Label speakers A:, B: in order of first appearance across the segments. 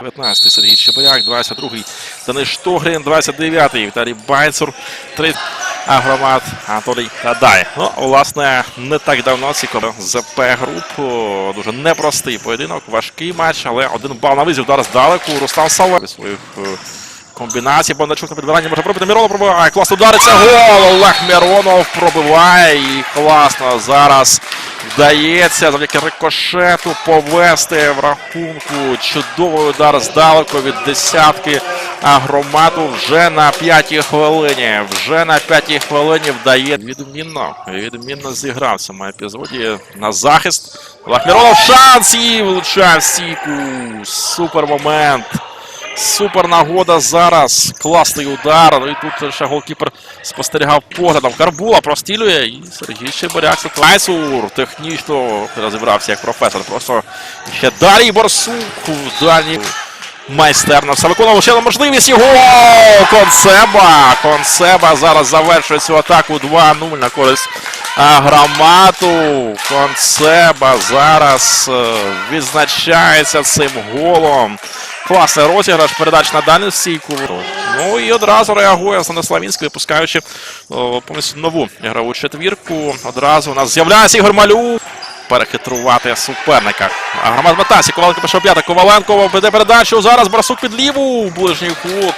A: 19 Сергій Чебиряк, 22-й Денис Штогрін, 29-й Віталій Байцур, 3 Агромат Анатолій Тадай. Ну, власне, не так давно ці ЗП груп. Дуже непростий поєдинок, важкий матч, але один бал на визів. Зараз здалеку. Рустам від своїх е, комбінацій. Бондарчук на підбиранні може пробити. Міронов пробиває. Класно удариться. Гол! Олег Міронов пробиває. І класно зараз вдається завдяки рикошету повести в рахунку. Чудовий удар здалеку від десятки агромату вже на п'ятій хвилині. Вже на п'ятій хвилині вдає відмінно. Відмінно зіграв в цьому епізоді на захист. Олег Міронов шанс і влучає в стійку. Супер момент. Супер нагода зараз. Класний удар. Ну і тут ще голкіпер спостерігав поглядом. Карбула прострілює. І Сергій Чебиряк. Клайсур технічно розібрався як професор. Просто ще Дарій Борсук в дальній майстерно все виконував ще можливість. Гол! Концеба! Концеба зараз завершує цю атаку 2-0 на користь Агромату. Концеба зараз е, відзначається цим голом. Класний розіграш, передач на дальню стійку. Ну і одразу реагує Станиславінський, випускаючи повністю нову ігрову четвірку. Одразу у нас з'являється Ігор Малюк. Перехитрувати суперника. Агромат Матасі. Коваленко пішов п'ята. Коваленко веде передачу. Зараз Барсук під ліву. Ближній кут.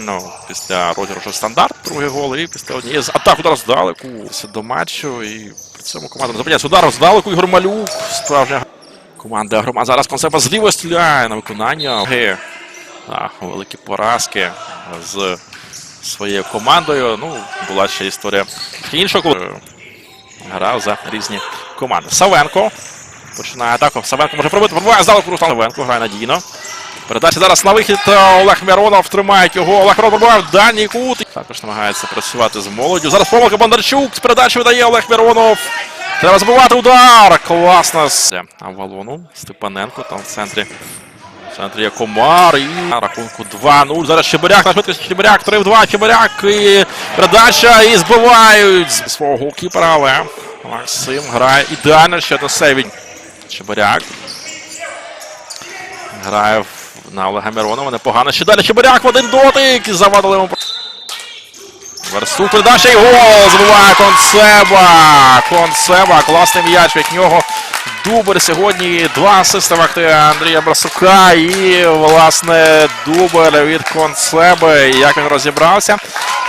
A: Ну, після розіграшу стандарт. Другий гол. І після однієї з атак удар здалеку. До матчу. І при цьому команда зупиняється удар здалеку. Ігор Малюк. Справжня команда Агромат. Зараз концепа зліво стріляє на виконання. А, великі поразки з своєю командою. Ну, була ще історія іншого клубу. Грав за різні команди. Савенко. Починає атаку. Савенко може пробити. Пробиває здалеку Руслан Савенко. Грає надійно. Передача зараз на вихід. Олег Миронов тримають його. Олег Миронов пробиває в дальній кут. Також намагається працювати з молоддю. Зараз помилка Бондарчук. З передачі видає Олег Миронов. Треба забивати удар. Класно. Авалону. Степаненко там в центрі. В центрі є Комар і на рахунку 2-0. Зараз Чебиряк на швидкість Чебиряк 3 в 2. Чебиряк і передача і збивають з свого голкіпера, але Максим грає ідеально ще до Севінь. Чебиряк. Грає на Олега Миронова. Непогано. Ще далі Чебиряк в один дотик. Завадили йому. Версу передача і гол! Забиває Концеба! Концеба, класний м'яч від нього. Дубль сьогодні два асисти Андрія Брасука і, власне, дубль від Концеби. Як він розібрався,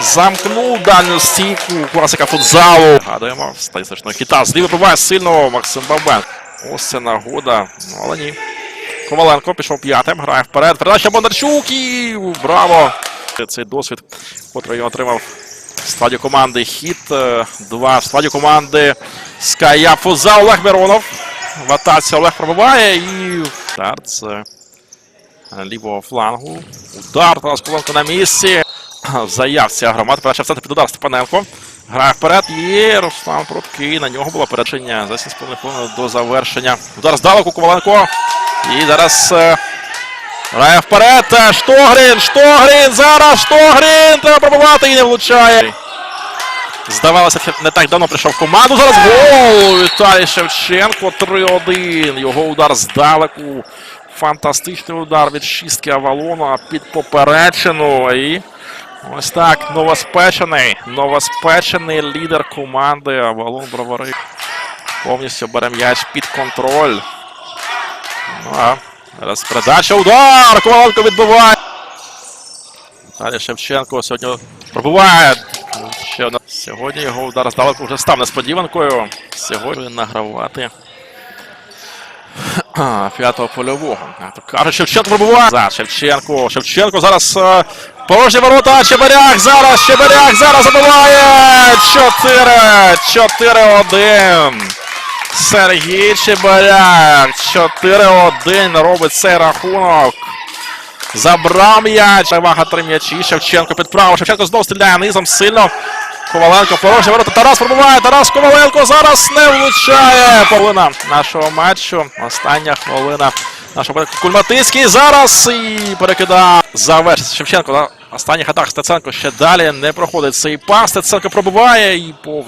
A: замкнув дальню стійку класика футзалу. Гадаємо, статистичного хіта. Зліва пробиває сильно Максим Бабен. Ось це нагода. Ну, але ні. Коваленко пішов п'ятим, грає вперед. Передача Бондарчук і браво! Цей досвід, котрий він отримав складі команди Хіт. е, Два в складі команди Ская Фуза Олег Миронов. В атаці Олег пробиває і старт з е, лівого флангу. Удар Тарас Коваленко на місці. В заявці Агромат. Передача в центр під удар Степаненко. Грає вперед. І Руслан Пруткий. На нього було передження за 7,5 до завершення. Удар здалеку Коваленко. І зараз е, грає вперед. Е, Штогрін, Штогрін, зараз Штогрін. Треба пробувати і не влучає. Здавалося, не так давно прийшов в команду. Зараз гол! Віталій Шевченко 3-1. Його удар здалеку. Фантастичний удар від шістки Авалона під поперечину. І ось так. Новоспечений. Новоспечений лідер команди Авалон Бровари. Повністю бере м'яч під контроль. Ну а зараз передача. Удар! Коваленко відбиває. Віталій Шевченко сьогодні пробиває. Ще одна. Сьогодні його удар здалеку вже став несподіванкою. Сьогодні награвати п'ятого польового. Каже, Шевченко пробиває. За Шевченко. Шевченко зараз е, порожні ворота. Чебиряк зараз. Чебиряк зараз забиває. 4. 4-1. Сергій Чебиряк. 4-1 робить цей рахунок. Забрав м'яч. Перевага три м'ячі. Шевченко під право. Шевченко знову стріляє низом сильно. Коваленко порожні ворота. Тарас пробиває. Тарас Коваленко зараз не влучає. Половина нашого матчу. Остання хвилина нашого. Кульматицький зараз і перекидає. Завершиться Шевченко на останніх атак. Стеценко ще далі не проходить цей пас. Стеценко пробиває і пов.